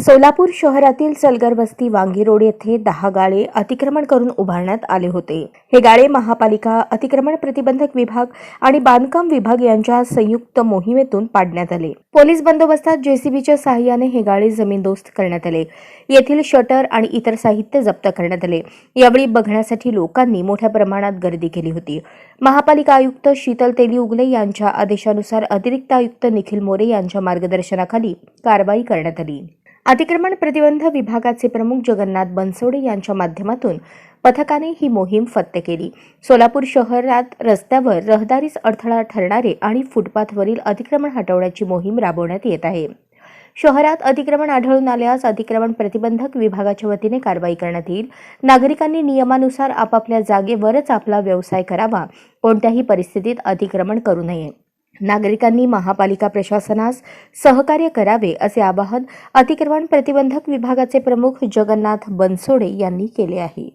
सोलापूर शहरातील सलगर वस्ती वांगी रोड येथे दहा गाळे अतिक्रमण करून उभारण्यात आले होते. हे गाळे महापालिका अतिक्रमण प्रतिबंधक विभाग आणि बांधकाम विभाग यांच्या संयुक्त मोहिमेतून पाडण्यात आले. पोलीस बंदोबस्तात जेसीबीच्या सहाय्याने हे गाळे जमीनदोस्त करण्यात आले. येथील शटर आणि इतर साहित्य जप्त करण्यात आले. यावेळी बघण्यासाठी लोकांनी मोठ्या प्रमाणात गर्दी केली होती. महापालिका आयुक्त शीतल तेली उगले यांच्या आदेशानुसार अतिरिक्त आयुक्त निखिल मोरे यांच्या मार्गदर्शनाखाली कारवाई करण्यात आली. अतिक्रमण प्रतिबंध विभागाचे प्रमुख जगन्नाथ बनसोडे यांच्या माध्यमातून पथकाने ही मोहीम फत्ते केली. सोलापूर शहरात रस्त्यावर रहदारीस अडथळा ठरणारे आणि फुटपाथवरील अतिक्रमण हटवण्याची मोहीम राबवण्यात येत आहे. शहरात अतिक्रमण आढळून आल्यास अतिक्रमण प्रतिबंधक विभागाच्या वतीने कारवाई करण्यात येईल. नागरिकांनी नियमानुसार आपापल्या जागेवरच आपला व्यवसाय करावा. कोणत्याही परिस्थितीत अतिक्रमण करू नये. नागरिकांनी महापालिका प्रशासनास सहकार्य करावे असे आवाहन अतिक्रमण प्रतिबंधक विभागाचे प्रमुख जगन्नाथ बनसोडे यांनी केले आहे.